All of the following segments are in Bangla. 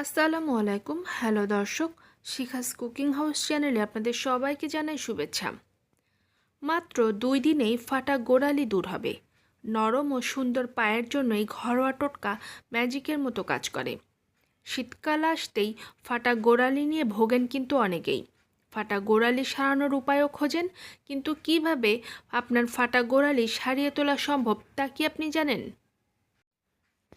আসসালামু আলাইকুম। হ্যালো দর্শক, শিখাস কুকিং হাউস চ্যানেলে আপনাদের সবাইকে জানাই শুভেচ্ছা। মাত্র দুই দিনেই ফাটা গোড়ালি দূর হবে। নরম ও সুন্দর পায়ের জন্য এই ঘরোয়া টোটকা ম্যাজিকের মতো কাজ করে। শীতকাল আসতেই ফাটা গোড়ালি নিয়ে ভোগেন কিন্তু অনেকেই। ফাটা গোড়ালি সারানোর উপায়ও খোঁজেন, কিন্তু কীভাবে আপনার ফাটা গোড়ালি সারিয়ে তোলা সম্ভব তা কি আপনি জানেন?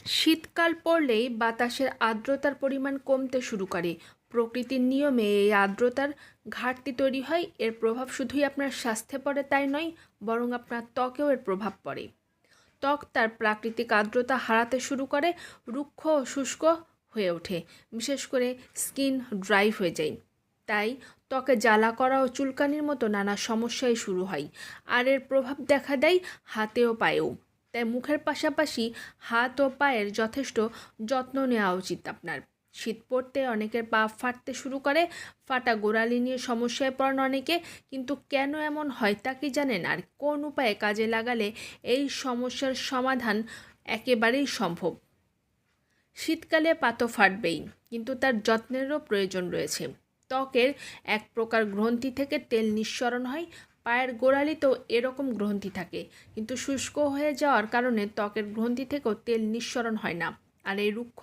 শীতকাল পড়লেই বাতাসের আর্দ্রতার পরিমাণ কমতে শুরু করে। প্রকৃতির নিয়মে এই আর্দ্রতার ঘাটতি তৈরি হয়। এর প্রভাব শুধুই আপনার স্বাস্থ্যে পড়ে তাই নয়, বরং আপনার ত্বকেও এর প্রভাব পড়ে। ত্বক তার প্রাকৃতিক আর্দ্রতা হারাতে শুরু করে, রুক্ষ ও শুষ্ক হয়ে ওঠে, বিশেষ করে স্কিন ড্রাই হয়ে যায়। তাই ত্বকে জ্বালা করা ও চুলকানির মতো নানা সমস্যাই শুরু হয়। আর এর প্রভাব দেখা দেয় হাতেও পায়েও। তাই মুখের পাশাপাশি হাত ও পায়ের যথেষ্ট যত্ন নেওয়া উচিত আপনার। শীত পড়তে অনেকের পা ফাটতে শুরু করে, ফাটা গোড়ালি নিয়ে সমস্যায় পড়েন অনেকে, কিন্তু কেন এমন হয় তা কি জানেন? আর কোন উপায়ে কাজে লাগালে এই সমস্যার সমাধান একেবারেই সম্ভব? শীতকালে পা তো ফাটবেই, কিন্তু তার যত্নেরও প্রয়োজন রয়েছে। ত্বকের এক প্রকার গ্রন্থি থেকে তেল নিঃসরণ হয় পায়ের গোড়ালিতেও এরকম গ্রন্থি থাকে। কিন্তু শুষ্ক হয়ে যাওয়ার কারণে ত্বকের গ্রন্থি থেকেও তেল নিঃসরণ হয় না। আর এই রুক্ষ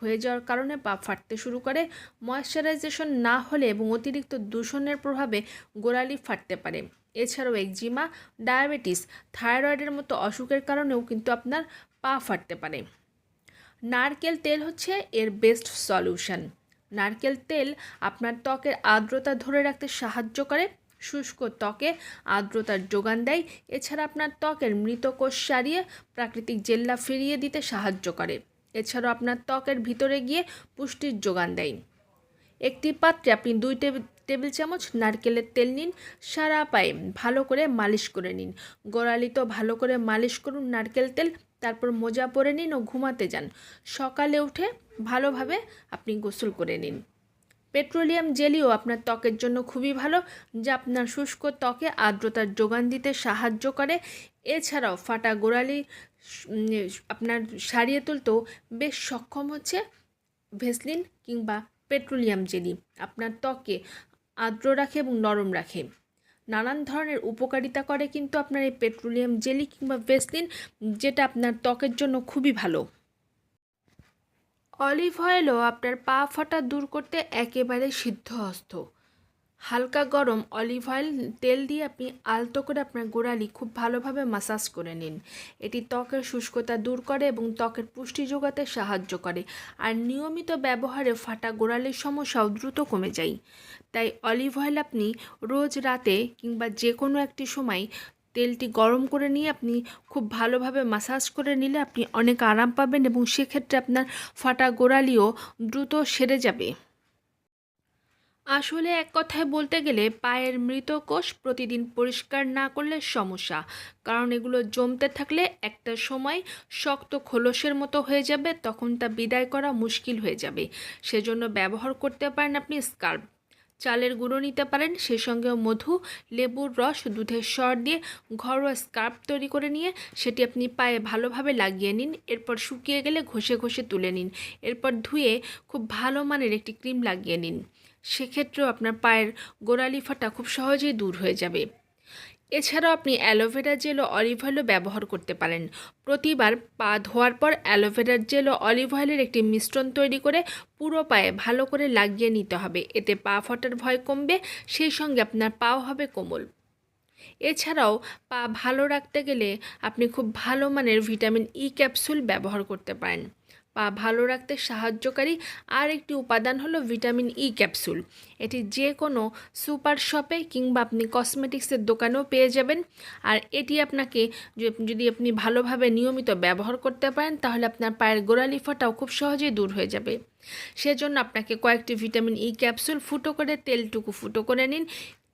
হয়ে যাওয়ার কারণে পা ফাটতে শুরু করে। ময়শ্চারাইজেশন না হলে এবং অতিরিক্ত দূষণের প্রভাবে গোড়ালি ফাটতে পারে। এছাড়াও একজিমা, ডায়াবেটিস, থাইরয়েডের মতো অসুখের কারণেও কিন্তু আপনার পা ফাটতে পারে। নারকেল তেল হচ্ছে এর বেস্ট সলিউশন। নারকেল তেল আপনার ত্বকের আর্দ্রতা ধরে রাখতে সাহায্য করে। শুষ্ক ত্বকে আর্দ্রতার যোগান দেয়। এছাড়া আপনার ত্বকের মৃত কোষ সারিয়ে প্রাকৃতিক জেল্লা ফিরিয়ে দিতে সাহায্য করে। এছাড়াও আপনার ত্বকের ভিতরে গিয়ে পুষ্টির যোগান দেয়। একটি পাত্রে আপনি দুই টেবিল চামচ নারকেলের তেল নিন, সারা পায়ে ভালো করে মালিশ করে নিন। গোড়ালিতেও ভালো করে মালিশ করুন নারকেল তেল, তারপর মোজা পরে নিন ও ঘুমাতে যান। সকালে উঠে ভালোভাবে আপনি গোসল করে নিন। পেট্রোলিয়াম জেলিও আপনার ত্বকের জন্য খুবই ভালো, যা আপনার শুষ্ক ত্বকে আর্দ্রতার যোগান দিতে সাহায্য করে। এছাড়াও ফাটা গোড়ালি আপনার সারিয়ে তুলতেও বেশ সক্ষম হচ্ছে ভেসলিন কিংবা পেট্রোলিয়াম জেলি। আপনার ত্বকে আর্দ্র রাখে এবং নরম রাখে। নানান ধরনের উপকারিতা করে কিন্তু আপনার এই পেট্রোলিয়াম জেলি কিংবা ভেসলিন, যেটা আপনার ত্বকের জন্য খুবই ভালো। অলিভ অয়েলও আপনার পা ফাটা দূর করতে একেবারে সিদ্ধহস্ত হালকা গরম অলিভ অয়েল, তেল দিয়ে আপনি আলতো করে আপনার গোড়ালি খুব ভালোভাবে মাসাজ করে নিন। এটি ত্বকের শুষ্কতা দূর করে এবং ত্বকের পুষ্টি যোগাতে সাহায্য করে। আর নিয়মিত ব্যবহারে ফাটা গোড়ালির সমস্যাও দ্রুত কমে যায়। তাই অলিভ অয়েল আপনি রোজ রাতে কিংবা যে কোনো একটি সময় তেলটি গরম করে নিয়ে আপনি খুব ভালোভাবে মাসাজ করে নিলে আপনি অনেক আরাম পাবেন এবং সেক্ষেত্রে আপনার ফাটা গোড়ালিও দ্রুত সেরে যাবে। আসলে এক কথায় বলতে গেলে পায়ের মৃত কোষ প্রতিদিন পরিষ্কার না করলে সমস্যা, কারণ এগুলো জমতে থাকলে একটা সময় শক্ত খোলসের মতো হয়ে যাবে, তখন তা বিদায় করা মুশকিল হয়ে যাবে। সেজন্য ব্যবহার করতে পারেন আপনি স্কার্ফ। চালের গুঁড়ো নিতে পারেন সেই সঙ্গে মধু, লেবুর রস, দুধের সর দিয়ে ঘরোয়া স্কার্প তৈরি করে নিয়ে সেটি আপনি পায়ে ভালোভাবে লাগিয়ে নিন। এরপর শুকিয়ে গেলে ঘষে ঘষে তুলে নিন। এরপর ধুয়ে খুব ভালো মানের একটি ক্রিম লাগিয়ে নিন। সেক্ষেত্রেও আপনার পায়ের গোড়ালি ফাটা খুব সহজেই দূর হয়ে যাবে। এছাড়াও আপনি অ্যালোভেরা জেল ও অলিভ অয়েলও ব্যবহার করতে পারেন। প্রতিবার পা ধোয়ার পর অ্যালোভেরার জেল ও অলিভ অয়েলের একটি মিশ্রণ তৈরি করে পুরো পায়ে ভালো করে লাগিয়ে নিতে হবে। এতে পা ফটার ভয় কমবে, সেই সঙ্গে আপনার পাও হবে কোমল। এছাড়াও পা ভালো রাখতে গেলে আপনি খুব ভালো মানের ভিটামিন ই ক্যাপসুল ব্যবহার করতে পারেন। পা ভালো রাখতে সাহায্যকারী। আর একটি উপাদান হলো ভিটামিন ই ক্যাপসুল। এটি যে কোনো সুপার শপে কিংবা আপনি কসমেটিক্সের দোকানেও পেয়ে যাবেন। আর এটি আপনাকে যদি আপনি ভালোভাবে নিয়মিত ব্যবহার করতে পারেন, তাহলে আপনার পায়ের গোড়ালি ফাটাও খুব সহজেই দূর হয়ে যাবে। সেজন্য আপনাকে কয়েকটি ভিটামিন ই ক্যাপসুল ফুটো করে, তেলটুকু ফুটো করে নিন।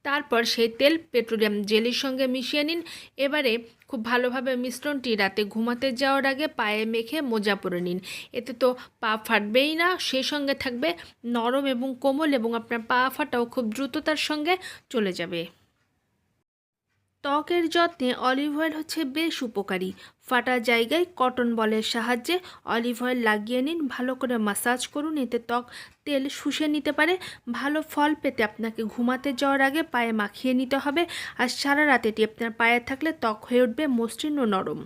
তারপর সেই তেল পেট্রোলিয়াম জেলির সঙ্গে মিশিয়ে নিন। এবারে খুব ভালোভাবে মিশ্রণটি রাতে ঘুমাতে যাওয়ার আগে পায়ে মেখে মোজা পরে নিন। এতে তো পা ফাটবেই না সেই সঙ্গে থাকবে নরম এবং কোমল এবং আপনার পা ফাটাও খুব দ্রুততার সঙ্গে চলে যাবে। ত্বকের যত্নে অলিভ অয়েল হচ্ছে বেশ উপকারী। ফাটা জায়গায় কটন বলের সাহায্যে অলিভ অয়েল লাগিয়ে নিন, ভালো করে মাসাজ করুন, এতে ত্বক, তেল শুষে নিতে পারে। ভালো ফল পেতে আপনাকে ঘুমাতে যাওয়ার আগে পায়ে মাখিয়ে নিতে হবে আর সারা রাত এটি আপনার পায়ে থাকলে ত্বক হয়ে উঠবে মসৃণ ও নরম।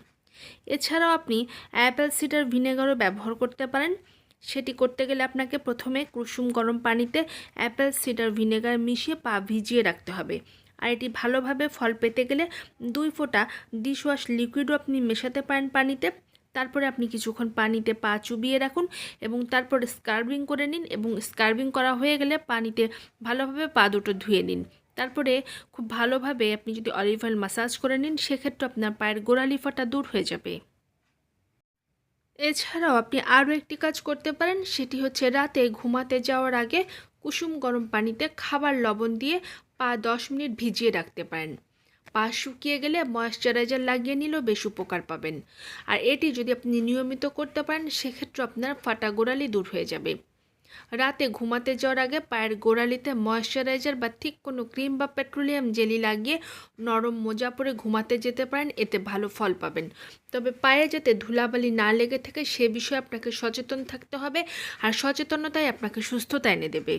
এছাড়াও আপনি অ্যাপেল সিডার ভিনেগারও ব্যবহার করতে পারেন। সেটি করতে গেলে আপনাকে প্রথমে কুসুম গরম পানিতে অ্যাপেল সিডার ভিনেগার মিশিয়ে পা ভিজিয়ে রাখতে হবে। আর এটি ভালোভাবে ফল পেতে গেলে দুই ফোঁটা ডিশওয়াশ লিকুইডও আপনি মেশাতে পারেন পানিতে। তারপরে আপনি কিছুক্ষণ পানিতে পা চুবিয়ে রাখুন এবং তারপরে স্কার্বিং করে নিন এবং স্কার্বিং করা হয়ে গেলে পানিতে ভালোভাবে পা দুটো ধুয়ে নিন। তারপরে খুব ভালোভাবে আপনি যদি অলিভ অয়েল মাসাজ করে নিন, সেক্ষেত্রে আপনার পায়ের গোড়ালি ফাটা দূর হয়ে যাবে। এছাড়াও আপনি আরও একটি কাজ করতে পারেন, সেটি হচ্ছে রাতে ঘুমাতে যাওয়ার আগে কুসুম গরম পানিতে খাবার লবণ দিয়ে পা দশ মিনিট ভিজিয়ে রাখতে পারেন। পা শুকিয়ে গেলে ময়শ্চারাইজার লাগিয়ে নিলেও বেশ উপকার পাবেন। আর এটি যদি আপনি নিয়মিত করতে পারেন, সেক্ষেত্রে আপনার ফাটা গোড়ালি দূর হয়ে যাবে। রাতে ঘুমাতে যাওয়ার আগে পায়ের গোড়ালিতে ময়শ্চারাইজার বা ঠিক কোনো ক্রিম বা পেট্রোলিয়াম জেলি লাগিয়ে নরম মোজা পরে ঘুমাতে যেতে পারেন, এতে ভালো ফল পাবেন। তবে পায়ে যাতে ধুলাবালি না লেগে থাকে, সে বিষয়ে আপনাকে সচেতন থাকতে হবে আর সচেতনতাই আপনাকে সুস্থতা এনে দেবে।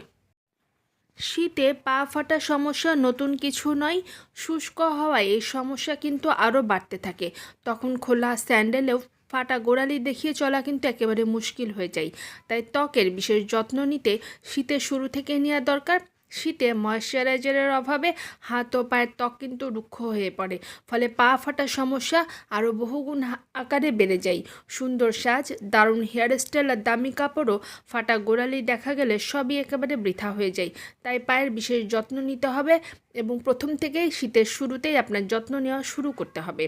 শীতে পা ফাটা সমস্যা নতুন কিছু নয়, শুষ্ক হওয়ায় এই সমস্যা কিন্তু আরও বাড়তে থাকে। তখন খোলা স্যান্ডেলেও ফাটা গোড়ালি দেখিয়ে চলা কিন্তু একেবারে মুশকিল হয়ে যায়। তাই ত্বকের বিশেষ যত্ন নিতে শীতের শুরু থেকে নেওয়া দরকার। শীতে ময়শ্চারাইজারের অভাবে হাত ও পায়ের ত্বক কিন্তু রুক্ষ হয়ে পড়ে। ফলে পা ফাটার সমস্যা আরও বহুগুণ আকারে বেড়ে যায়। সুন্দর সাজ, দারুণ হেয়ার স্টাইল আর দামি কাপড়ও ফাটা গোড়ালি দেখা গেলে সবই একেবারে বৃথা হয়ে যায়। তাই পায়ের বিশেষ যত্ন নিতে হবে এবং প্রথম থেকেই শীতের শুরুতেই আপনার যত্ন নেওয়া শুরু করতে হবে।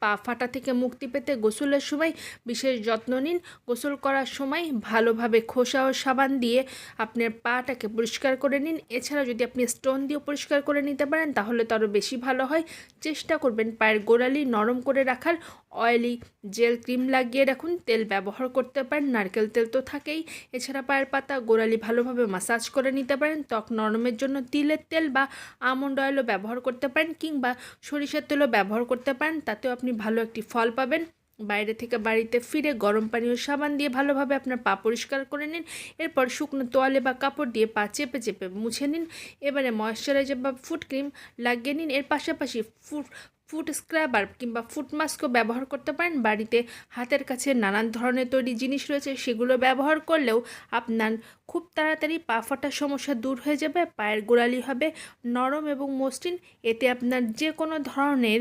পা ফাটা থেকে মুক্তি পেতে গোসলের সময় বিশেষ যত্ন নিন। গোসল করার সময় ভালোভাবে খোসা ও সাবান দিয়ে আপনার পাটাকে পরিষ্কার করে নিন। এছাড়া যদি আপনি স্টোন দিয়ে পরিষ্কার করে নিতে পারেন, তাহলে তো আরও বেশি ভালো হয়। চেষ্টা করবেন পায়ের গোড়ালি নরম করে রাখার। অয়েলি জেল ক্রিম লাগিয়ে রাখুন। তেল ব্যবহার করতে পারেন। নারকেল তেল তো থাকেই। এছাড়া পায়ের পাতা, গোড়ালি ভালোভাবে মাসাজ করে নিতে পারেন। ত্বক নরমের জন্য তিলের তেল বা আমন্ড অয়েলও ব্যবহার করতে পারেন কিংবা সরিষার তেলও ব্যবহার করতে পারেন। তাতেও আপনি ভালো একটি ফল পাবেন। বাইরে থেকে বাড়িতে ফিরে গরম পানি ও সাবান দিয়ে ভালোভাবে আপনার পা পরিষ্কার করে নিন। এরপর শুকনো তোয়ালে বা কাপড় দিয়ে পা চেপে চেপে মুছে নিন। এবারে ময়শ্চারাইজার বা ফুট ক্রিম লাগিয়ে নিন। এর পাশাপাশি ফুট ফুট স্ক্রাবার কিংবা ফুট মাস্কও ব্যবহার করতে পারেন। বাড়িতে হাতের কাছে নানান ধরনের তৈরি জিনিস রয়েছে, সেগুলো ব্যবহার করলেও আপনার খুব তাড়াতাড়ি পা ফাটার সমস্যা দূর হয়ে যাবে, পায়ের গোড়ালি হবে। নরম এবং মসৃণ, এতে আপনার যে কোনো ধরনের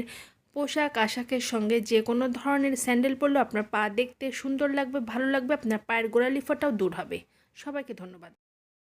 পোশাক, আশাকের সঙ্গে যে কোনো ধরনের স্যান্ডেল পরলেও আপনার পা দেখতে সুন্দর লাগবে, ভালো লাগবে, আপনার পায়ের গোড়ালি ফাটাও দূর হবে। সবাইকে ধন্যবাদ।